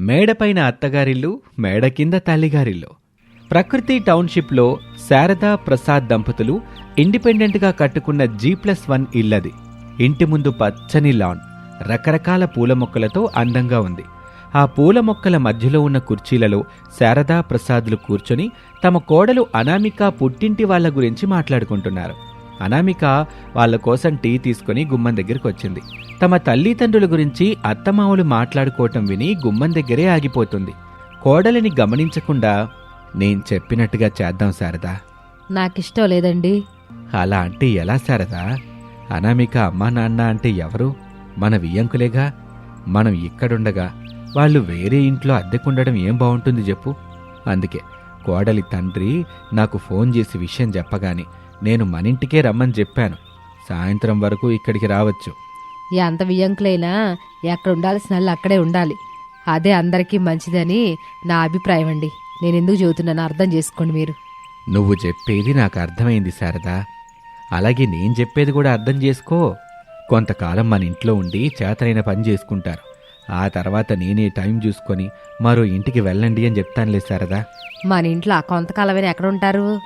మేడపైన అత్తగారిల్లు మేడ కింద తల్లిగారిల్లు. ప్రకృతి టౌన్షిప్లో శారదా ప్రసాద్ దంపతులు ఇండిపెండెంట్గా కట్టుకున్న జీ ప్లస్ వన్ ఇల్లది. ఇంటి ముందు పచ్చని లాన్ రకరకాల పూల మొక్కలతో అందంగా ఉంది. ఆ పూల మొక్కల మధ్యలో ఉన్న కుర్చీలలో శారదా ప్రసాద్లు కూర్చొని తమ కోడలు అనామిక పుట్టింటి వాళ్ళ గురించి మాట్లాడుకుంటున్నారు. అనామిక వాళ్ళ కోసం టీ తీసుకుని గుమ్మం దగ్గరికి వచ్చింది. తమ తల్లిదండ్రుల గురించి అత్తమామలు మాట్లాడుకోవటం విని గుమ్మం దగ్గరే ఆగిపోతుంది. కోడలిని గమనించకుండా నేను చెప్పినట్టుగా చేద్దాం శారదా. నాకిష్టం లేదండి. అలా అంటే ఎలా శారదా? అనామిక అమ్మా నాన్న అంటే ఎవరు? మన వియ్యంకులేగా? మనం ఇక్కడుండగా? వాళ్ళు వేరే ఇంట్లో అద్దెకుండడం ఏం బాగుంటుంది చెప్పు. అందుకే కోడలి తండ్రి నాకు ఫోన్ చేసి విషయం చెప్పగాని నేను మనింటికే రమ్మని చెప్పాను. సాయంత్రం వరకు ఇక్కడికి రావచ్చు. ఎంత వియ్యంకులైనా ఎక్కడ ఉండాల్సిన వాళ్ళు అక్కడే ఉండాలి. అదే అందరికీ మంచిదని నా అభిప్రాయం అండి. నేను ఎందుకు చెబుతున్నాను అర్థం చేసుకోండి మీరు. నువ్వు చెప్పేది నాకు అర్థమైంది శారదా. అలాగే నేను చెప్పేది కూడా అర్థం చేసుకో. కొంతకాలం మన ఇంట్లో ఉండి చేతనైన పని చేసుకుంటారు. ఆ తర్వాత నేనే టైం చూసుకొని మరో ఇంటికి వెళ్ళండి అని చెప్తానులే శారదా. మన ఇంట్లో కొంతకాలమైనా ఎక్కడ ఉంటారు?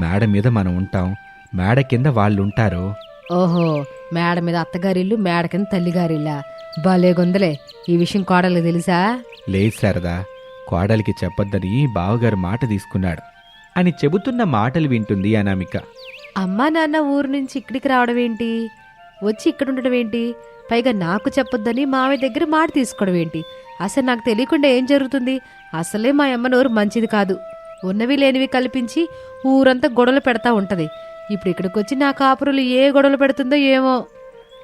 మేడ మీద మనం ఉంటాం. మేడ కింద వాళ్ళు ఉంటారు ఓహో మేడ మీద అత్తగారిల్లు మేడ కింద తల్లిగారిల్లా. భలే గొందలే ఈ విషయం కోడలకు తెలుసా? లేదు శారదా. కోడలికి చెప్పొద్దని బావగారు మాట తీసుకున్నాడు. అని చెబుతున్న మాటలు వింటుంది అనామిక. అమ్మా నాన్న ఊరు నుంచి ఇక్కడికి రావడం ఏంటి? వచ్చి ఇక్కడ ఉండడం ఏంటి? పైగా నాకు చెప్పొద్దని మామయ్య దగ్గర మాట తీసుకోవడం ఏంటి? అసలు నాకు తెలియకుండా ఏం జరుగుతుంది? అసలే మా అమ్మ నోరు మంచిది కాదు. ఉన్నవి లేనివి కల్పించి ఊరంతా గొడవలు పెడతా ఉంటది. ఇప్పుడు ఇక్కడికి వచ్చి నా కాపురులు ఏ గొడవలు పెడుతుందో ఏమో.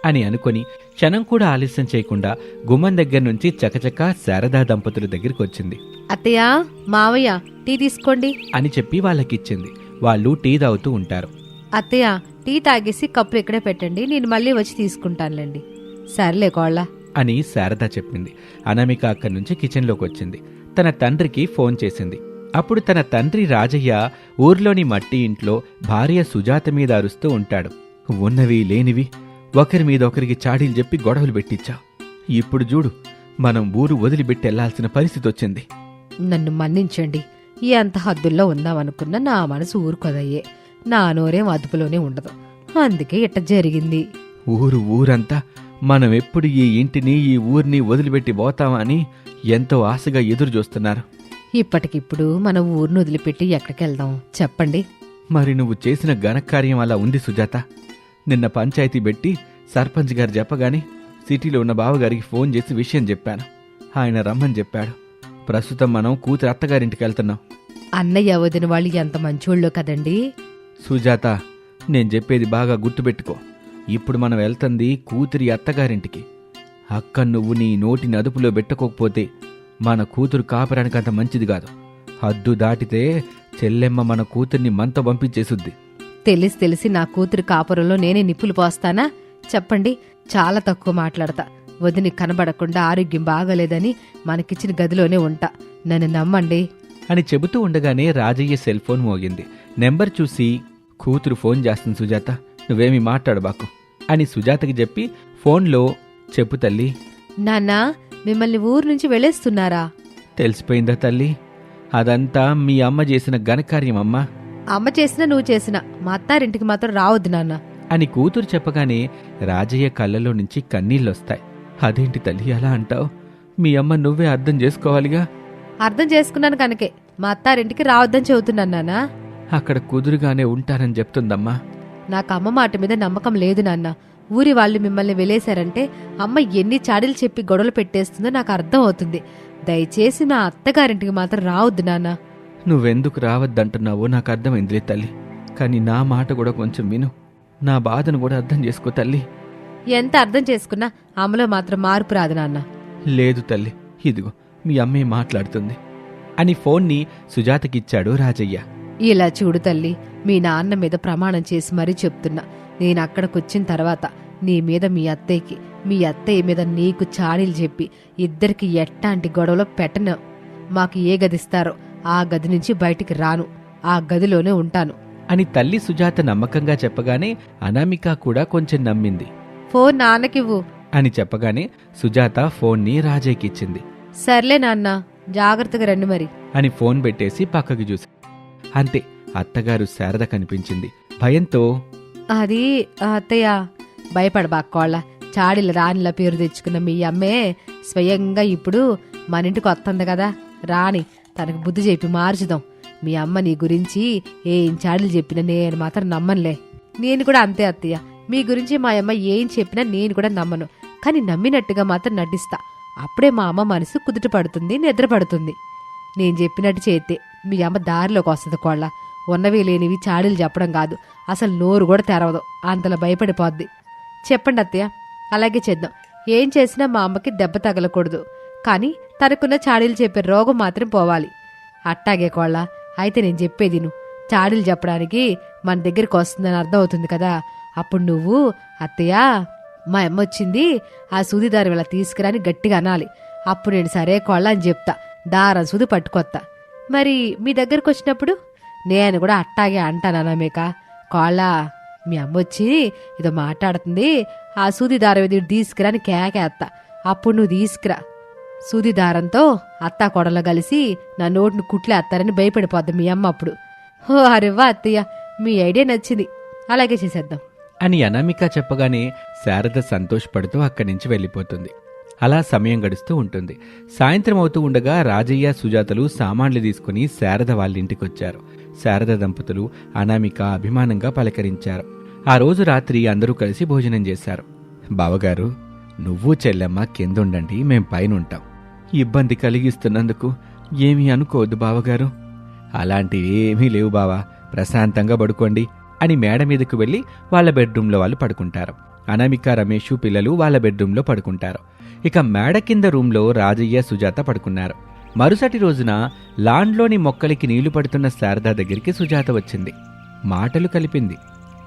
అని అనుకొని క్షణం కూడా ఆలస్యం చేయకుండా గుమ్మం దగ్గర నుంచి చకచక శారదా దంపతుల దగ్గరికి వచ్చింది. అత్తయ్య మావయ్య టీ తీసుకోండి. అని చెప్పి వాళ్ళకిచ్చింది. వాళ్ళు టీ తాగుతూ ఉంటారు. అత్తయ్య టీ తాగేసి కప్పులు ఇక్కడే పెట్టండి నేను మళ్ళీ వచ్చి తీసుకుంటానులేండి. సర్లే కోళ్ళ. అని శారద చెప్పింది. అనామిక అక్కడి నుంచి కిచెన్లోకి వచ్చింది తన తండ్రికి ఫోన్ చేసింది. అప్పుడు తన తండ్రి రాజయ్య ఊర్లోని మట్టి ఇంట్లో భార్య సుజాత మీద అరుస్తూ ఉంటాడు. ఉన్నవి లేనివి. ఒకరి మీద ఒకరికి చాడీలు చెప్పి గొడవలు పెట్టించా ఇప్పుడు చూడు మనం ఊరు వదిలిపెట్టి వెళ్ళాల్సిన పరిస్థితి వచ్చింది. నన్ను మన్నించండి. ఎంత హద్దుల్లో ఉందామనుకున్న నా మనసు ఊరుకోదయ్యే. నా నోరేం అదుపులోనే ఉండదు. అందుకే ఇట్ట జరిగింది. ఊరు ఊరంతా మనం ఎప్పుడు ఈ ఇంటిని ఈ ఊరిని వదిలిపెట్టి పోతామా అని ఎంతో ఆశగా ఎదురు చూస్తున్నారు ఇప్పటికిప్పుడు మన ఊరిని వదిలిపెట్టి ఎక్కడికి వెళ్దాం చెప్పండి. మరి నువ్వు చేసిన ఘనకార్యం అలా ఉంది సుజాత. నిన్న పంచాయతీ పెట్టి సర్పంచ్ గారు చెప్పగానే సిటీలో ఉన్న బావగారికి ఫోన్ చేసి విషయం చెప్పాను. ఆయన రమ్మని చెప్పాడు. ప్రస్తుతం మనం కూతురు అత్తగారింటికి వెళ్తున్నాం. అన్నయ్య వదిన వాళ్ళు ఎంత మంచోళ్ళో కదండి. సుజాత నేను చెప్పేది బాగా గుర్తుపెట్టుకో. ఇప్పుడు మనం వెళ్తుంది కూతురి అత్తగారింటికి. అక్క నువ్వు నీ నోటిని అదుపులో పెట్టుకోకపోతే మన కూతురు కాపరానికి అంత మంచిది కాదు. హద్దు దాటితే చెల్లెమ్మ మన కూతుర్ని మనతో పంపించేసుద్ది. తెలిసి తెలిసి నా కూతురు కాపురంలో నేనే నిప్పులు పోస్తానా? చెప్పండి చాలా తక్కువ మాట్లాడతా. వదిని కనబడకుండా ఆరోగ్యం బాగలేదని మనకిచ్చిన గదిలోనే ఉంటా. నన్ను నమ్మండి. అని చెబుతూ ఉండగానే రాజయ్య సెల్ ఫోన్ మోగింది. నెంబర్ చూసి కూతురు ఫోన్ చేస్తుంది సుజాత నువ్వేమీ మాట్లాడబాకు అని సుజాతకి చెప్పి ఫోన్లో చెప్పు తల్లి. నాన్నా మిమ్మల్ని ఊరు నుంచి వెళ్ళేస్తున్నారా? తెలిసిపోయిందా తల్లి? అదంతా మీ అమ్మ చేసిన ఘనకార్యం అమ్మా. అమ్మ చేసినా నువ్వు చేసినా మా అత్తారింటికి మాత్రం రావద్దు నాన్న. అని కూతురు చెప్పగానే రాజయ్య కళ్ళలో నుంచి కన్నీళ్ళొస్తాయి. అదేంటి తల్లి అలా అంటావు? మీ అమ్మ నువ్వే అర్థం చేసుకోవాలిగా? అర్థం చేసుకున్నాను కనుకే మా అత్తారింటికి రావద్దని చెబుతున్నాను నాన్న. అక్కడ కుదురుగానే ఉంటానని చెప్తుందమ్మా. నాకు అమ్మ మాట మీద నమ్మకం లేదు నాన్న. ఊరి వాళ్ళు మిమ్మల్ని వెలేశారంటే అమ్మ ఎన్ని చాడీలు చెప్పి గొడవలు పెట్టేస్తుందో నాకు అర్థం అవుతుంది. దయచేసి నా అత్తగారింటికి మాత్రం రావద్దు నాన్న. నువ్వెందుకు రావద్దంటున్నావో నాకు అర్థమైందిలే తల్లి. కానీ నా మాట కూడా కొంచెం విను. నా బాధను కూడా అర్థం చేసుకో తల్లి. ఎంత అర్థం చేసుకున్నా అమ్మలో మాత్రం మార్పు రాదు నాన్న. లేదు తల్లి. ఇదిగో మీ అమ్మే మాట్లాడుతుంది. అని ఫోన్ని సుజాతకిచ్చాడు రాజయ్య. ఇలా చూడు తల్లి మీ నాన్న మీద ప్రమాణం చేసి మరీ చెప్తున్నా. నేను అక్కడికొచ్చిన తర్వాత నీ మీద మీ అత్తయ్యకి మీ అత్తయ్య మీద నీకు చాడీలు చెప్పి ఇద్దరికి ఎట్టాంటి గొడవలో పెట్టను. మాకు ఏ గదిస్తారో ఆ గది నుంచి బయటికి రాను. ఆ గదిలోనే ఉంటాను. అని తల్లి సుజాత నమ్మకంగా చెప్పగానే అనామిక కూడా కొంచెం నమ్మింది. ఫోన్ నాన్నకివ్వు. అని చెప్పగానే సుజాత ఫోన్ని రాజయ్యకిచ్చింది సర్లే నాన్న జాగ్రత్తగా రండి మరి. అని ఫోన్ పెట్టేసి పక్కకి చూసి అంతే అత్తగారు శారద కనిపించింది. భయంతో అది అత్తయ్య భయపడబాక్కోళ్ళ చాడీల రాణిల పేరు తెచ్చుకున్న మీ అమ్మే స్వయంగా ఇప్పుడు మన ఇంటికి వస్తుంది కదా. రాణి తనకు బుద్ధి చెప్పి మార్చుదాం. మీ అమ్మ నీ గురించి ఏం చాడీలు చెప్పినా నేను మాత్రం నమ్మనులే. నేను కూడా అంతే అత్తయ్య. మీ గురించి మా అమ్మ ఏం చెప్పినా నేను కూడా నమ్మను. కానీ నమ్మినట్టుగా మాత్రం నటిస్తా. అప్పుడే మా అమ్మ మనసు కుదుట పడుతుంది నిద్ర పడుతుంది. నేను చెప్పినట్టు చేస్తే మీ అమ్మ దారిలోకి వస్తుంది కోళ్ళ. ఉన్నవి లేనివి చాడీలు చెప్పడం కాదు. అసలు నోరు కూడా తెరవదు. అంతలా భయపడిపోద్ది. చెప్పండి అత్తయ్య. అలాగే చేద్దాం. ఏం చేసినా మా అమ్మకి దెబ్బ తగలకూడదు. కానీ తనకున్న చాడీలు చెప్పే రోగం మాత్రం పోవాలి. అట్టాగే కోళ్ళ అయితే నేను చెప్పేది నువ్వు చాడీలు చెప్పడానికి మన దగ్గరికి వస్తుందని అర్థం అవుతుంది కదా. అప్పుడు నువ్వు అత్తయ్య మా అమ్మ వచ్చింది ఆ సూది దారం ఇలా తీసుకురాని గట్టిగా అనాలి. అప్పుడు నేను సరే కోళ్ళ అని చెప్తా. దారం సూది పట్టుకొత్తా. మరి మీ దగ్గరకు వచ్చినప్పుడు నేను కూడా అట్టాగే అంటాను అనమేకా కోళ్ళ మీ అమ్మ వచ్చి ఏదో మాట్లాడుతుంది. ఆ సూది దారం ఇది తీసుకురా అని కేకేత్తా. అప్పుడు నువ్వు తీసుకురా. సూది దారంతో అత్త కొడలు కలిసి నా నోటిని కుట్లేస్తారని భయపడిపోద్ది మీ అమ్మ అప్పుడు. ఓ అరెవ్వా అత్తయ్య మీ ఐడియా నచ్చింది. అలాగే చేసేద్దాం. అని అనామిక చెప్పగానే శారద సంతోషపడుతూ అక్కడి నుంచి వెళ్ళిపోతుంది. అలా సమయం గడుస్తూ ఉంటుంది. సాయంత్రం అవుతూ ఉండగా రాజయ్య సుజాతలు సామాన్లు తీసుకుని శారద వాళ్ళ ఇంటికొచ్చారు. శారద దంపతులు అనామిక అభిమానంగా పలకరించారు. ఆ రోజు రాత్రి అందరూ కలిసి భోజనం చేశారు. బావగారు నువ్వు చెల్లెమ్మ కిందుండండి మేం పైనుంటాం. ఇబ్బంది కలిగిస్తున్నందుకు ఏమీ అనుకోవద్దు బావగారు. అలాంటివి ఏమీ లేవు బావా ప్రశాంతంగా పడుకోండి అని మేడ మీదకు వెళ్ళి వాళ్ళ బెడ్రూమ్లో వాళ్ళు పడుకుంటారు. అనామిక రమేష్ పిల్లలు వాళ్ళ బెడ్రూమ్లో పడుకుంటారు. ఇక మేడ కింద రూమ్లో రాజయ్య సుజాత పడుకున్నారు. మరుసటి రోజున లాన్లోని మొక్కలకి నీళ్ళు పడుతున్న శారద దగ్గరికి సుజాత వచ్చింది. మాటలు కలిపింది.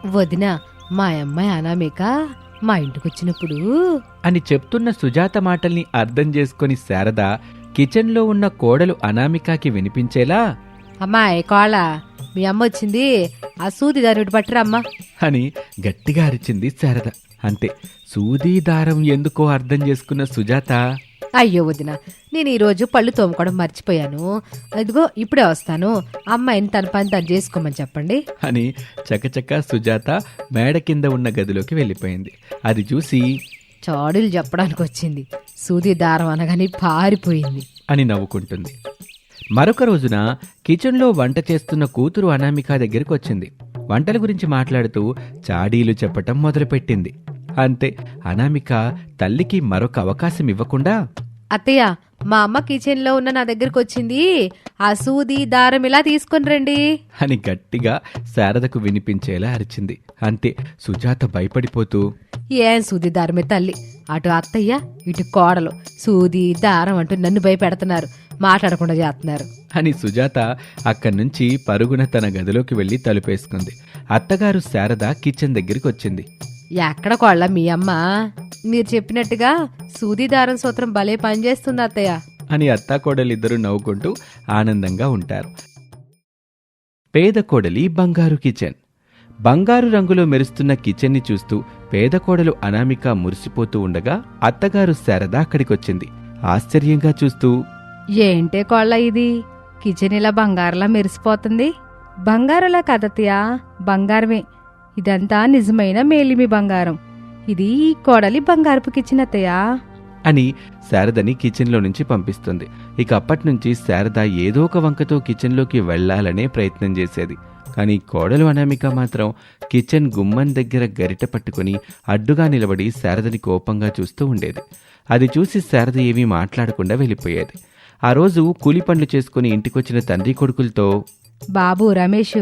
వదిన మా అమ్మాయి అనామిక మా ఇంటికి వచ్చినప్పుడు అని చెప్తున్న సుజాత మాటల్ని అర్థం చేసుకుని శారద కిచెన్లో ఉన్న కోడలు అనామికకి వినిపించేలా అమ్మాయి కోళ్ళ? మీ అమ్మ వచ్చింది. ఆ సూది దాని పట్టురమ్మా అని గట్టిగా అరిచింది శారద. అంతే సూదీ దారం ఎందుకో అర్థం చేసుకున్న సుజాత అయ్యో వదిన నేను ఈరోజు పళ్ళు తోముకోవడం మర్చిపోయాను. ఇదిగో ఇప్పుడే వస్తాను. అమ్మాయిని తన పని తను చేసుకోమని చెప్పండి. అని చకచక సుజాత మేడ కింద ఉన్న గదిలోకి వెళ్ళిపోయింది. అది చూసి చాడీలు చెప్పడానికి వచ్చింది. సూది దారం అనగానే పారిపోయింది. అని నవ్వుకుంటుంది. మరొక రోజున కిచెన్లో వంట చేస్తున్న కూతురు అనామిక దగ్గరికి వచ్చింది. వంటల గురించి మాట్లాడుతూ చాడీలు చెప్పటం మొదలుపెట్టింది. అంతే అనామిక తల్లికి మరొక అవకాశం ఇవ్వకుండా అత్తయ్య మా అమ్మ కిచెన్లో ఉన్న నా దగ్గరకు వచ్చింది ఆ సూది దారం ఇలా తీసుకొని రండి. అని గట్టిగా శారదకు వినిపించేలా అరిచింది. అంతే సుజాత భయపడిపోతూ ఏం సూది దారమే తల్లి? అటు అత్తయ్య ఇటు కోడలు. సూది దారం అంటూ నన్ను భయపెడుతున్నారు. మాట్లాడకుండా చేస్తున్నారు. అని సుజాత అక్కడి నుంచి పరుగున తన గదిలోకి వెళ్ళి తలుపేసుకుంది. అత్తగారు శారద కిచెన్ దగ్గరికి వచ్చింది ఎక్కడ కోళ్ళ మీ అమ్మ? మీరు చెప్పినట్టుగా సూది దారం సూత్రం భలే పనిచేస్తుంది అత్తయ్య. అని అత్తాకోడలిద్దరూ నవ్వుకుంటూ ఆనందంగా ఉంటారు. పేద కోడలి బంగారు కిచెన్. బంగారు రంగులో మెరుస్తున్న కిచెన్ని చూస్తూ పేద కోడలు అనామిక మురిసిపోతూ ఉండగా అత్తగారు శారద అక్కడికొచ్చింది. ఆశ్చర్యంగా చూస్తూ ఏంటే కోళ్ళ ఇది? కిచెన్ ఇలా బంగారులా మెరిసిపోతుంది. బంగారులా కదతయా బంగారమే. ఇదంతా నిజమైన మేలిమి బంగారం. ఇది ఈ కోడలి బంగారపు కిచెన్ అత్తయ్యా అని శారదని కిచెన్లో నుంచి పంపిస్తుంది. ఇక అప్పటి నుంచి శారద ఏదో ఒక వంకతో కిచెన్లోకి వెళ్ళాలనే ప్రయత్నం చేసేది. కానీ కోడలు అనామిక మాత్రం కిచెన్ గుమ్మం దగ్గర గరిట పట్టుకుని అడ్డుగా నిలబడి శారదని కోపంగా చూస్తూ ఉండేది. అది చూసి శారద ఏమీ మాట్లాడకుండా వెళ్ళిపోయేది. ఆ రోజు కూలి పనులు చేసుకుని ఇంటికొచ్చిన తండ్రి కొడుకులతో బాబు రమేష్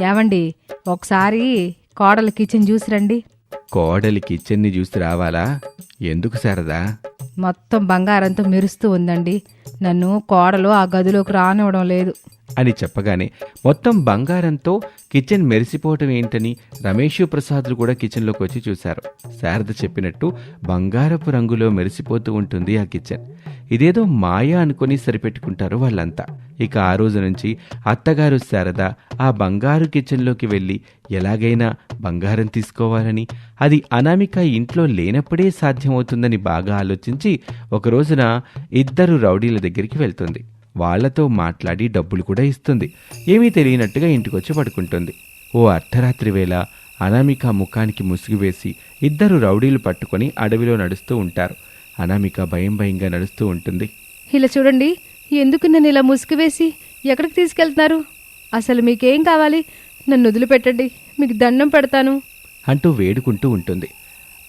ఏమండి ఒకసారి కోడల కిచెన్ చూసి రండి కోడలి కిచెన్ని చూసి రావాలా? ఎందుకు సరదా మొత్తం బంగారంతో మెరుస్తూ ఉందండి. నన్ను కోడలు ఆ గదిలోకి రానివ్వడం లేదు. అని చెప్పగానే మొత్తం బంగారంతో కిచెన్ మెరిసిపోవటం ఏంటని రమేష్ ప్రసాద్లు కూడా కిచెన్లోకి వచ్చి చూశారు. శారద చెప్పినట్టు బంగారపు రంగులో మెరిసిపోతూ ఉంటుంది ఆ కిచెన్. ఇదేదో మాయ అనుకొని సరిపెట్టుకుంటారు వాళ్ళంతా. ఇక ఆ రోజు నుంచి అత్తగారు శారద ఆ బంగారు కిచెన్లోకి వెళ్ళి ఎలాగైనా బంగారం తీసుకోవాలని అది అనామిక ఇంట్లో లేనప్పుడే సాధ్యమవుతుందని బాగా ఆలోచించి ఒక రోజున ఇద్దరు రౌడీల దగ్గరికి వెళ్తుంది. వాళ్ళతో మాట్లాడి డబ్బులు కూడా ఇస్తుంది. ఏమీ తెలియనట్టుగా ఇంటికొచ్చి పడుకుంటుంది. ఓ అర్ధరాత్రి వేళ అనామిక ముఖానికి ముసుగు వేసి ఇద్దరు రౌడీలు పట్టుకొని అడవిలో నడుస్తూ ఉంటారు. అనామిక భయం భయంగా నడుస్తూ ఉంటుంది. ఇలా చూడండి ఎందుకు నన్ను ఇలా ముసుగు వేసి ఎక్కడికి తీసుకెళ్తున్నారు? అసలు మీకేం కావాలి? నన్ను వదిలిపెట్టండి మీకు దండం పెడతాను. అంటూ వేడుకుంటూ ఉంటుంది.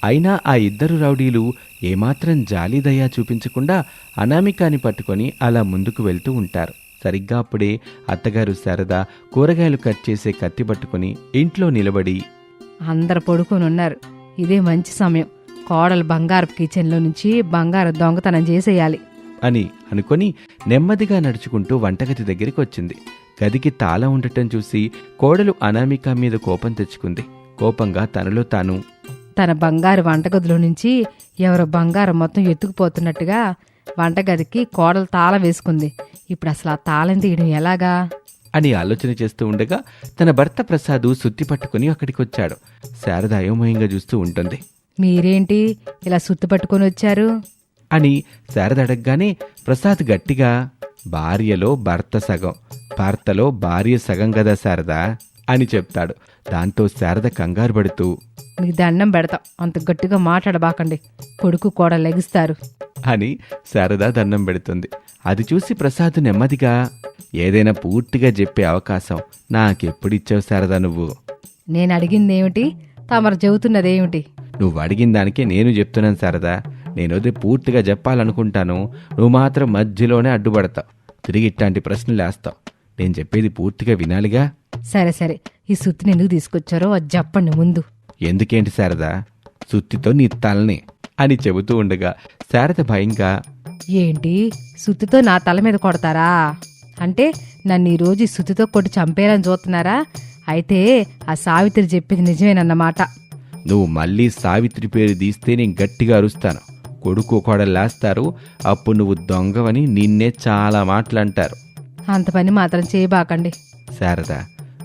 అయినా ఆ ఇద్దరు రౌడీలు ఏమాత్రం జాలి దయా చూపించకుండా అనామికాని పట్టుకొని అలా ముందుకు వెళ్తూ ఉంటారు. సరిగ్గా అప్పుడే అత్తగారు శారద కూరగాయలు కట్ చేసే కత్తి పట్టుకొని ఇంట్లో నిలబడి అందరు పడుకొని ఉన్నారు ఇదే మంచి సమయం. కోడలు బంగారపు కిచెన్లో నుంచి బంగారు దొంగతనం చేసేయాలి. అని అనుకొని నెమ్మదిగా నడుచుకుంటూ వంటగది దగ్గరికి వచ్చింది. గదికి తాళం ఉండటం చూసి కోడలు అనామిక మీద కోపం తెచ్చుకుంది. కోపంగా తనలో తాను తన బంగారు వంటగదిలో నుంచి ఎవరో బంగారం మొత్తం ఎత్తుకుపోతున్నట్టుగా వంటగదికి కోడలు తాళం వేసుకుంది. ఇప్పుడు అసలు ఆ తాళం తీయడం ఎలాగా? అని ఆలోచన చేస్తూ ఉండగా తన భర్త ప్రసాదు సుత్తి పట్టుకుని అక్కడికి వచ్చాడు. శారద అయోమయంగా చూస్తూ ఉంటుంది. మీరేంటి ఇలా సుత్తు పట్టుకొని వచ్చారు? అని శారద అడగగానే ప్రసాద్ గట్టిగా భార్యలో భర్త సగం భర్తలో భార్య సగం కదా శారద అని చెప్తాడు. దాంతో శారద కంగారు పడుతూ మీకు దండం పెడతాం. అంత గట్టిగా మాట్లాడబాకండి. కొడుకు కూడా లెగిస్తారు. అని శారద దండం పెడుతుంది. అది చూసి ప్రసాద్ నెమ్మదిగా ఏదైనా పూర్తిగా చెప్పే అవకాశం నాకెప్పుడిచ్చావు శారద నువ్వు? నేను అడిగిందేమిటి? తమరు చెబుతున్నదేమిటి? నువ్వు అడిగిన దానికే నేను చెప్తున్నాను శారదా. నేనైతే పూర్తిగా చెప్పాలనుకుంటాను. నువ్వు మాత్రం మధ్యలోనే అడ్డుపడతావు. తిరిగి ఇట్లాంటి ప్రశ్నలు వేస్తావు. నేను చెప్పేది పూర్తిగా వినాలిగా? సరే సరే. ఈ సుత్తిని ఎందుకు తీసుకొచ్చారో అది చెప్పండి ముందు. ఎందుకేంటి శారదా? సుత్తితో నీ తలని అని చెబుతూ ఉండగా శారద భయంగా ఏంటి? సుత్తితో నా తల మీద కొడతారా? అంటే నన్ను ఈ రోజు ఈ సుత్తితో కొట్టి చంపేయాలని చూస్తున్నారా? అయితే ఆ సావిత్రి చెప్పింది నిజమేనన్నమాట. నువ్వు మళ్ళీ సావిత్రి పేరు తీస్తే నేను గట్టిగా అరుస్తాను. కొడుకు కూడా లేస్తారు అప్పుడు నువ్వు దొంగవని నిన్నే చాలా మాటలంటారు. అంత పని మాత్రం చేయబాకండి. శారద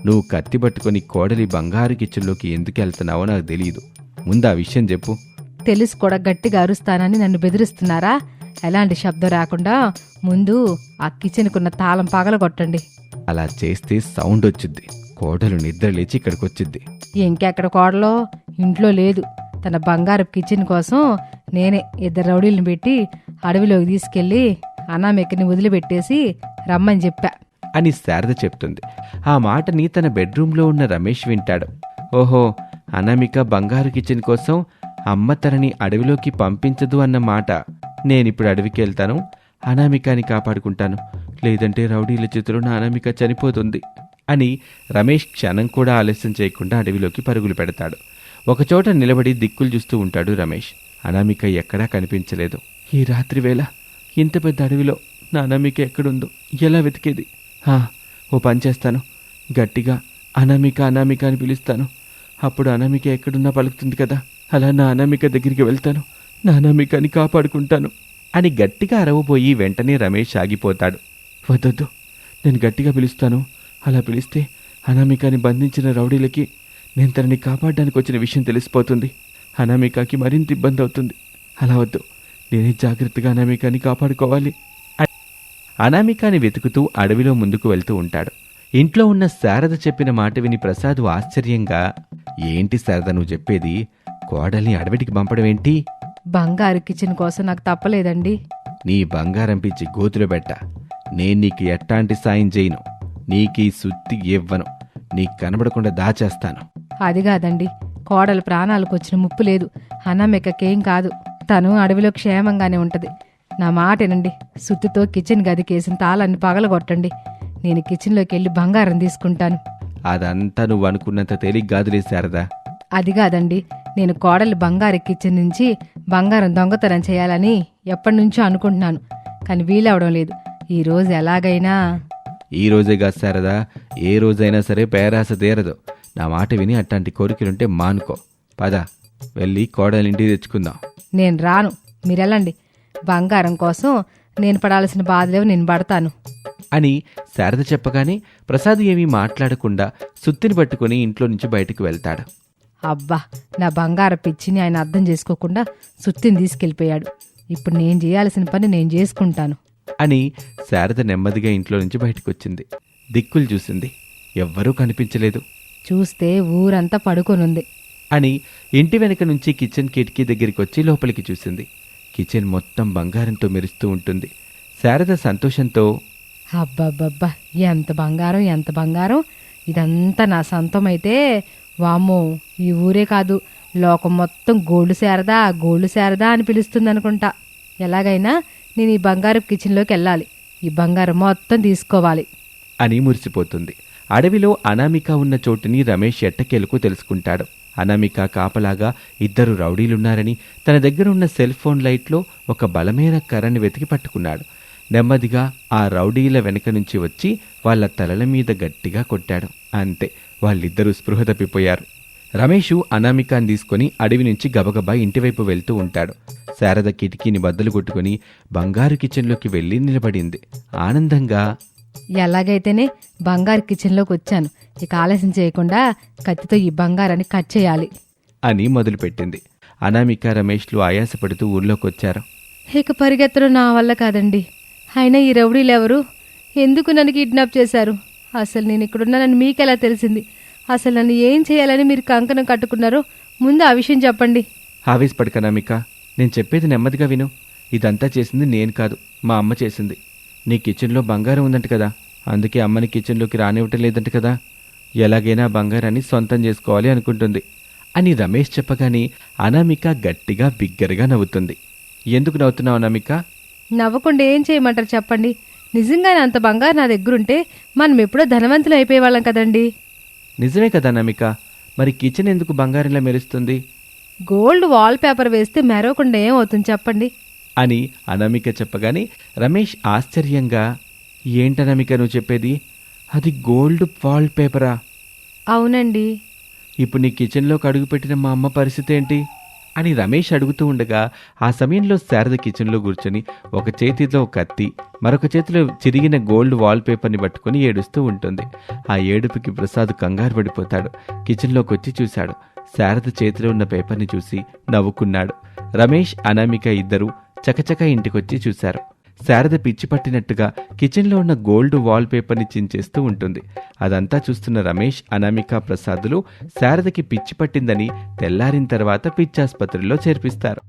నువ్వు కత్తి పట్టుకొని కోడలి బంగారు కిచెన్లోకి ఎందుకు వెళ్తున్నావో నాకు తెలియదు ముందు ఆ విషయం చెప్పు. తెలిసి కూడా గట్టిగా అరుస్తానని నన్ను బెదిరిస్తున్నారా? ఎలాంటి శబ్దం రాకుండా ముందు ఆ కిచెన్కున్న తాళం పగలగొట్టండి. అలా చేస్తే సౌండ్ వచ్చింది కోడలు నిద్ర లేచి ఇక్కడికి వచ్చింది ఇంకెక్కడ కోడలో? ఇంట్లో లేదు. తన బంగారు కిచెన్ కోసం నేనే ఇద్దరు రౌడీలను పెట్టి అడవిలోకి తీసుకెళ్ళి అనామికని వదిలిపెట్టేసి రమ్మని చెప్పా. అని శారద చెప్తుంది. ఆ మాటని తన బెడ్రూమ్లో ఉన్న రమేష్ వింటాడు. ఓహో అనామిక బంగారు కిచెన్ కోసం అమ్మ తనని అడవిలోకి పంపించదు అన్న మాట. నేనిప్పుడు అడవికి వెళ్తాను అనామికాని కాపాడుకుంటాను. లేదంటే రౌడీల చేతిలో నా అనామిక చనిపోతుంది అని రమేష్ క్షణం కూడా ఆలస్యం చేయకుండా అడవిలోకి పరుగులు పెడతాడు. ఒకచోట నిలబడి దిక్కులు చూస్తూ ఉంటాడు రమేష్. అనామిక ఎక్కడా కనిపించలేదు. ఈ రాత్రి వేళ ఇంత పెద్ద అడవిలో నా అనామిక ఎక్కడుందో ఎలా వెతికేది? ఓ పని చేస్తాను. గట్టిగా అనామిక అనామిక అని పిలుస్తాను. అప్పుడు అనామిక ఎక్కడున్నా పలుకుతుంది కదా. అలా నా అనామిక దగ్గరికి వెళ్తాను. నా అనామికని కాపాడుకుంటాను. అని గట్టిగా అరవబోయి వెంటనే రమేష్ ఆగిపోతాడు. వద్దొద్దు. నేను గట్టిగా పిలుస్తాను. అలా పిలిస్తే అనామికని బంధించిన రౌడీలకి నేను తనని కాపాడడానికి వచ్చిన విషయం తెలిసిపోతుంది. అనామికకి మరింత ఇబ్బంది అవుతుంది. అలా వద్దు. నేనే జాగ్రత్తగా అనామికని కాపాడుకోవాలి. అనామికాని వెతుకుతూ అడవిలో ముందుకు వెళ్తూ ఉంటాడు. ఇంట్లో ఉన్న శారద చెప్పిన మాట విని ప్రసాద్ ఆశ్చర్యంగా ఏంటి శారద నువ్వు చెప్పేది? కోడల్ని అడవిటికి పంపడం ఏంటి? బంగారు కిచెన్ కోసం నాకు తప్పలేదండి. నీ బంగారం పిచ్చి గోతులో పెట్ట. నేను నీకు ఎట్టాంటి సాయం చేయను. నీకీ సుత్తి ఇవ్వను. నీకు కనబడకుండా దాచేస్తాను. అది కాదండి. కోడలు ప్రాణాలకు వచ్చిన ముప్పు లేదు. అనామికకేం కాదు. తను అడవిలో క్షేమంగానే ఉంటది. నా మాట వినండి. సుత్తితో కిచెన్ గదికేసిన తాళాన్ని పగలగొట్టండి. నేను కిచెన్లోకి వెళ్ళి బంగారం తీసుకుంటాను. అదంతా నువ్వు అనుకున్నంత తేలిగ్గా గాదులే శారదా. అది కాదండి. నేను కోడలి బంగారు కిచెన్ నుంచి బంగారం దొంగతనం చేయాలని ఎప్పటి నుంచో అనుకుంటున్నాను. కానీ వీలవడం లేదు. ఈ రోజు ఎలాగైనా ఈ రోజే కాదు శారదా. ఏ రోజైనా సరే పేరాస తీరదు. నా మాట విని అట్లాంటి కోరికలుంటే మానుకో. పద వెళ్ళి కోడలి ఇంటికి తెచ్చుకుందాం. నేను రాను. మీరెళ్ళండి. బంగారం కోసం నేను పడాల్సిన బాధలేవు నేను పడతాను. అని శారద చెప్పగానే ప్రసాద్ ఏమీ మాట్లాడకుండా సుత్తిని పట్టుకుని ఇంట్లో నుంచి బయటకు వెళ్తాడు. అబ్బా నా బంగార పిచ్చిని ఆయన అర్థం చేసుకోకుండా సుత్తిని తీసుకెళ్ళిపోయాడు. ఇప్పుడు నేను చేయాల్సిన పని నేను చేసుకుంటాను. అని శారద నెమ్మదిగా ఇంట్లో నుంచి బయటకు వచ్చింది దిక్కులు చూసింది. ఎవ్వరూ కనిపించలేదు. చూస్తే ఊరంతా పడుకొనుంది. అని ఇంటి వెనక నుంచి కిచెన్ కిటికీ దగ్గరికి వచ్చి లోపలికి చూసింది. కిచెన్ మొత్తం బంగారంతో మెరుస్తూ ఉంటుంది. శారద సంతోషంతో అబ్బబ్బబ్బా ఎంత బంగారం ఎంత బంగారం. ఇదంతా నా సొంతం అయితే వామ్మో ఈ ఊరే కాదు. లోకం మొత్తం గోల్డ్ శారదా గోల్డ్ శారదా అని పిలుస్తుంది అనుకుంటా ఎలాగైనా నేను ఈ బంగారం కిచెన్లోకి వెళ్ళాలి. ఈ బంగారం మొత్తం తీసుకోవాలి. అని మురిసిపోతుంది. అడవిలో అనామిక ఉన్న చోటుని రమేష్ ఎట్టకేలకు తెలుసుకుంటాడు. అనామిక కాపలాగా ఇద్దరు రౌడీలున్నారని తన దగ్గర ఉన్న సెల్ ఫోన్ లైట్లో ఒక బలమైన కర్రని వెతికి పట్టుకున్నాడు. నెమ్మదిగా ఆ రౌడీల వెనక నుంచి వచ్చి వాళ్ళ తలల మీద గట్టిగా కొట్టాడు. అంతే వాళ్ళిద్దరూ స్పృహ తప్పిపోయారు. రమేషు అనామికాన్ని తీసుకొని అడవి నుంచి గబగబా ఇంటివైపు వెళ్తూ ఉంటాడు. శారద కిటికీని బద్దలు కొట్టుకుని బంగారు కిచెన్లోకి వెళ్ళి నిలబడింది. ఆనందంగా ఎలాగైతేనే బంగారు కిచెన్లోకి వచ్చాను. ఇక ఆలస్యం చేయకుండా కత్తితో ఈ బంగారాన్ని కట్ చేయాలి. అని మొదలుపెట్టింది. అనామిక రమేష్లు ఆయాసపడుతూ ఊర్లోకి వచ్చారు. ఇక పరిగెత్తడం నా వల్ల కాదండి. అయినా ఈ రౌడీలు ఎవరు? ఎందుకు నన్ను కిడ్నాప్ చేశారు? అసలు నేను ఇక్కడున్నానని మీకెలా తెలిసింది? అసలు నన్ను ఏం చేయాలని మీరు కంకణం కట్టుకున్నారో ముందు ఆ విషయం చెప్పండి. ఆవేశపడక అనామిక. నేను చెప్పేది నెమ్మదిగా విను. ఇదంతా చేసింది నేను కాదు మా అమ్మ చేసింది. నీ కిచెన్లో బంగారం ఉందంట కదా. అందుకే అమ్మని కిచెన్లోకి రానివ్వటం లేదంట కదా. ఎలాగైనా బంగారాన్ని సొంతం చేసుకోవాలి అనుకుంటుంది. అని రమేష్ చెప్పగానే అనామిక గట్టిగా బిగ్గరగా నవ్వుతుంది. ఎందుకు నవ్వుతున్నావు అనామిక? నవ్వకుండా ఏం చేయమంటారు చెప్పండి. నిజంగానే అంత బంగారు నా దగ్గరుంటే మనం ఎప్పుడో ధనవంతులు అయిపోయేవాళ్ళం కదండి. నిజమే కదా అనామిక. మరి కిచెన్ ఎందుకు బంగారంలా మెరుస్తుంది? గోల్డ్ వాల్ పేపర్ వేస్తే మెరవకుండా ఏమవుతుంది చెప్పండి. అని అనామిక చెప్పగానే రమేష్ ఆశ్చర్యంగా ఏంటనామిక నువ్వు చెప్పేది? అది గోల్డ్ వాల్ పేపరా? అవునండి. ఇప్పుడు నీ కిచెన్లోకి అడుగుపెట్టిన మా అమ్మ పరిస్థితి ఏంటి? అని రమేష్ అడుగుతూ ఉండగా ఆ సమయంలో శారద కిచెన్లో కూర్చొని ఒక చేతిలో కత్తి మరొక చేతిలో చిరిగిన గోల్డ్ వాల్ పేపర్ని పట్టుకొని ఏడుస్తూ ఉంటుంది. ఆ ఏడుపుకి ప్రసాద్ కంగారు పడిపోతాడు. కిచెన్లోకి వచ్చి చూశాడు. శారద చేతిలో ఉన్న పేపర్ని చూసి నవ్వుకున్నాడు. రమేష్ అనామిక ఇద్దరు చకచక ఇంటికొచ్చి చూశారు. శారద పిచ్చి పట్టినట్టుగా కిచెన్లో ఉన్న గోల్డ్ వాల్ పేపర్ని చించేస్తూ ఉంటుంది. అదంతా చూస్తున్న రమేష్ అనామిక ప్రసాదులు శారదకి పిచ్చి పట్టిందని తెల్లారిన తర్వాత పిచ్చాసుపత్రిలో చేర్పిస్తారు.